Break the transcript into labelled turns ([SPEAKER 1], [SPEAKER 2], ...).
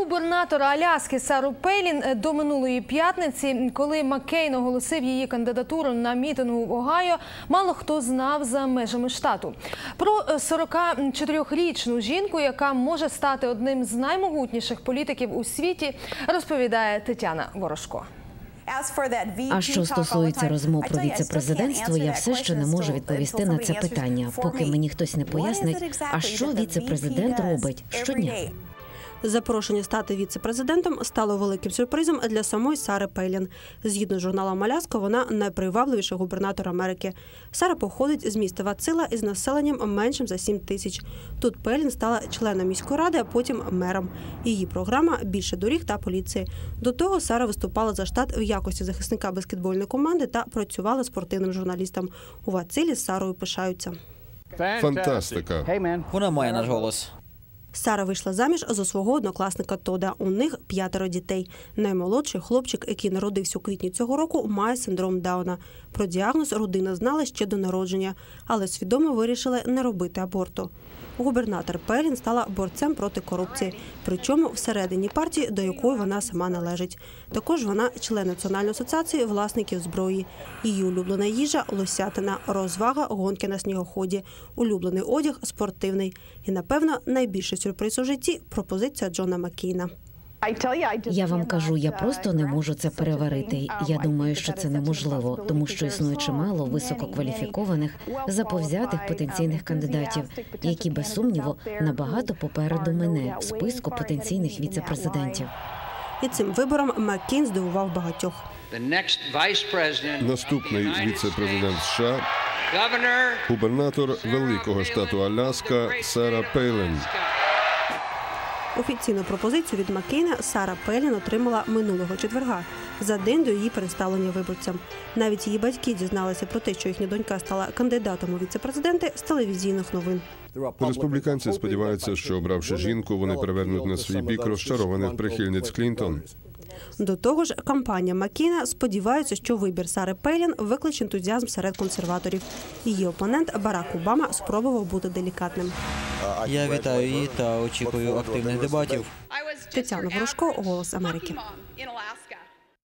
[SPEAKER 1] губернатора Аляски Сару Пейлін е, до минулої п'ятниці, коли Маккейн оголосив її кандидатуру на мітингу в Огайо, мало хто знав за межами штату. Про е, 44-річну жінку, яка може стати одним з наймогутніших політиків у світі, розповідає Тетяна Ворожко.
[SPEAKER 2] А що стосується розмов про віцепрезидентство, я все ще не можу відповісти на це питання, поки мені хтось не пояснить, а що віцепрезидент робить щодня.
[SPEAKER 3] Запрошення стати віце-президентом стало великим сюрпризом для самої Сари Пейлін. Згідно з журналом Аляска, вона найпривабливіший губернатор Америки. Сара походить з міста Вацила із населенням меншим за 7 тисяч. Тут Пейлін стала членом міської ради, а потім мером. Її програма більше доріг та поліції. До того Сара виступала за штат в якості захисника баскетбольної команди та працювала спортивним журналістом. У Вацилі з Сарою пишаються.
[SPEAKER 4] Фантастика.
[SPEAKER 5] Вона має наш голос.
[SPEAKER 3] Сара вийшла заміж за свого однокласника Тода. У них п'ятеро дітей. Наймолодший хлопчик, який народився у квітні цього року, має синдром Дауна. Про діагноз родина знала ще до народження, але свідомо вирішили не робити аборту. Губернатор Перін стала борцем проти корупції, причому всередині партії, до якої вона сама належить. Також вона член Національної асоціації власників зброї. Її улюблена їжа лосятина, розвага, гонки на снігоході, улюблений одяг спортивний. І, напевно, найбільший сюрприз у житті пропозиція Джона Маккейна.
[SPEAKER 2] Я вам кажу, я просто не можу це переварити. Я думаю, що це неможливо, тому що існує чимало висококваліфікованих заповзятих потенційних кандидатів, які без сумніву набагато попереду мене в списку потенційних віцепрезидентів.
[SPEAKER 3] І цим вибором Маккейн здивував багатьох.
[SPEAKER 4] Наступний віце-президент США, губернатор великого штату Аляска Сара Пейлен.
[SPEAKER 3] Офіційну пропозицію від Маккейна Сара Пелін отримала минулого четверга за день до її представлення виборцям. Навіть її батьки дізналися про те, що їхня донька стала кандидатом у віцепрезиденти з телевізійних новин.
[SPEAKER 4] Республіканці сподіваються, що обравши жінку, вони перевернуть на свій бік розчарованих прихильниць Клінтон.
[SPEAKER 3] До того ж, кампанія Маккейна сподівається, що вибір Сари Пейлін викличе ентузіазм серед консерваторів. Її опонент Барак Обама спробував бути делікатним.
[SPEAKER 5] Я вітаю її та очікую активних дебатів.
[SPEAKER 3] Тетяна Ворожко, Голос Америки.